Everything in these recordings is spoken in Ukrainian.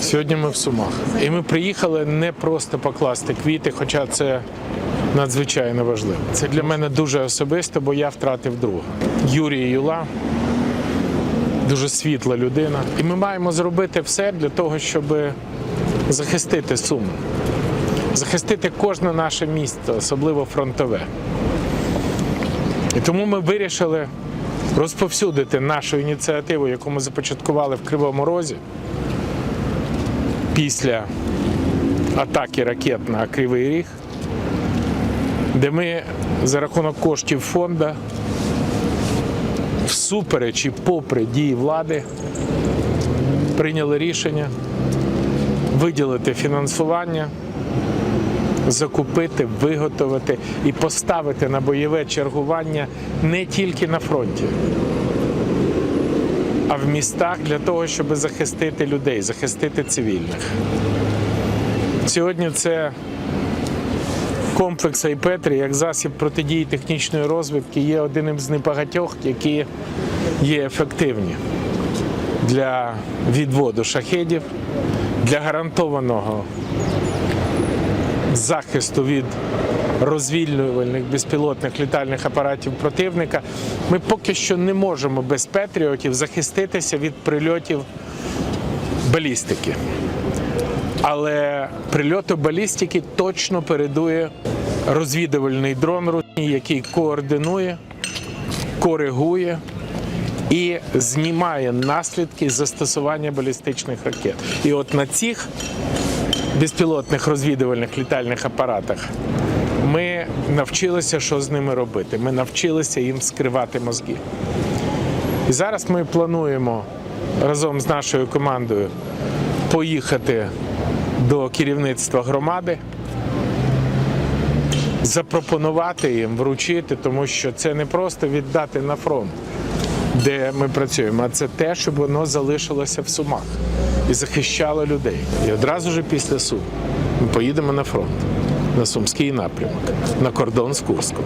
Сьогодні ми в Сумах. І ми приїхали не просто покласти квіти, хоча це надзвичайно важливо. Це для мене дуже особисто, бо я втратив друга. Юрій Юла. Дуже світла людина. І ми маємо зробити все для того, щоб захистити Суми, захистити кожне наше місто, особливо фронтове. І тому ми вирішили розповсюдити нашу ініціативу, яку ми започаткували в Кривому Розі після атаки ракет на Кривий Ріг, де ми за рахунок коштів фонду, всупереч і попри дії влади, прийняли рішення виділити фінансування, закупити, виготовити і поставити на бойове чергування не тільки на фронті, а в містах для того, щоб захистити людей, захистити цивільних. Сьогодні це комплекс Айпетрі як засіб протидії технічної розвідки є одним з небагатьох, які є ефективні для відводу шахедів, для гарантованого захисту від розвільнювальних безпілотних літальних апаратів противника. Ми поки що не можемо без патріотів захиститися від прильотів балістики. Але прильоту балістики точно передує розвідувальний дрон, який координує, коригує і знімає наслідки застосування балістичних ракет. І от на цих безпілотних розвідувальних літальних апаратах ми навчилися, що з ними робити. Ми навчилися їм скривати мозги. І зараз ми плануємо разом з нашою командою поїхати до керівництва громади, запропонувати їм вручити, тому що це не просто віддати на фронт, де ми працюємо, а це те, щоб воно залишилося в сумах і захищало людей. І одразу ж після Сум ми поїдемо на фронт, на Сумський напрямок, на кордон з Курском.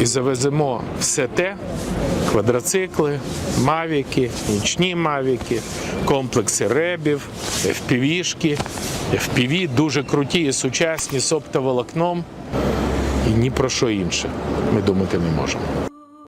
І завеземо все те, квадроцикли, мавіки, нічні мавіки, комплекси ребів, FPV-шки, FPV дуже круті і сучасні з оптоволокном. І ні про що інше ми думати не можемо.